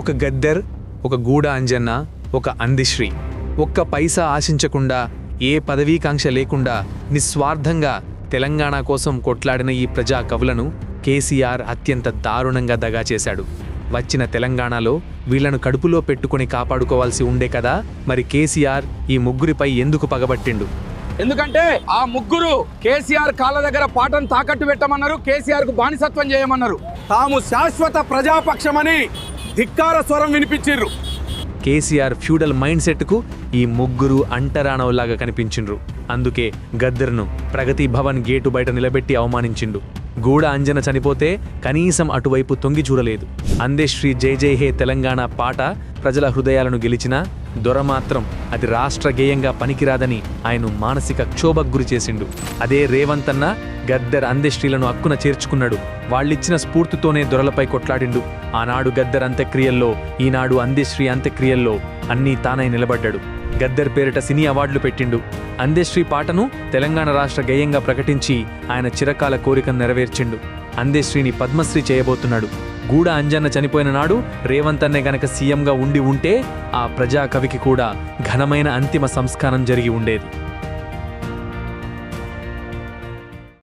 ఒక గద్దర్ ఒక గూడ అంజన్న ఒక అందిశ్రీ. ఒక్క పైసా ఆశించకుండా ఏ పదవీకాంక్ష లేకుండా నిస్వార్థంగా తెలంగాణ కోసం కొట్లాడిన ఈ ప్రజా కవులను కేసీఆర్ అత్యంత దారుణంగా దగా చేశాడు. వచ్చిన తెలంగాణలో వీళ్ళను కడుపులో పెట్టుకుని కాపాడుకోవాల్సి ఉండే కదా మరి కేసీఆర్ ఈ ముగ్గురిపై ఎందుకు పగబట్టిండు? ఎందుకంటే ఆ ముగ్గురు కేసీఆర్ కాళ్ళ దగ్గర పాటను తాకట్టు పెట్టమన్నారు కేసీఆర్కు బానిసత్వం చేయమన్నారు. తాము శాశ్వత ప్రజాపక్షమని ధిక్కార స్వరం వినిపించిండ్రు కేసీఆర్ ఫ్యూడల్ మైండ్ సెట్కు ఈ ముగ్గురు అంటరానవలాగా కనిపించిండ్రు. అందుకే గద్దర్ను ప్రగతి భవన్ గేటు బయట నిలబెట్టి అవమానించిండు. గూడ అంజన చనిపోతే కనీసం అటువైపు తొంగి చూడలేదు. అందేశ్రీ జై జై హే తెలంగాణ పాట ప్రజల హృదయాలను గెలిచినా దొర మాత్రం అది రాష్ట్ర గేయంగా పనికిరాదని ఆయన మానసిక క్షోభకు గురి చేసిండు. అదే రేవంత్ అన్న గద్దర్ అందెశ్రీలను అక్కున చేర్చుకున్నాడు. వాళ్ళిచ్చిన స్ఫూర్తితోనే దొరలపై కొట్లాడిండు. ఆనాడు గద్దర్ అంత్యక్రియల్లో ఈనాడు అందెశ్రీ అంత్యక్రియల్లో అన్నీ తానై నిలబడ్డాడు. గద్దర్ పేరిట సినీ అవార్డులు పెట్టిండు. అందేశ్రీ పాటను తెలంగాణ రాష్ట్ర గేయంగా ప్రకటించి ఆయన చిరకాల కోరికను నెరవేర్చిండు. అందేశ్రీని పద్మశ్రీ చేయబోతున్నాడు. గూడ అంజన్న చనిపోయిన నాడు రేవంత్ అన్నే గనక సీఎంగా ఉండి ఉంటే ఆ ప్రజాకవికి కూడా ఘనమైన అంతిమ సంస్కారం జరిగి ఉండేది.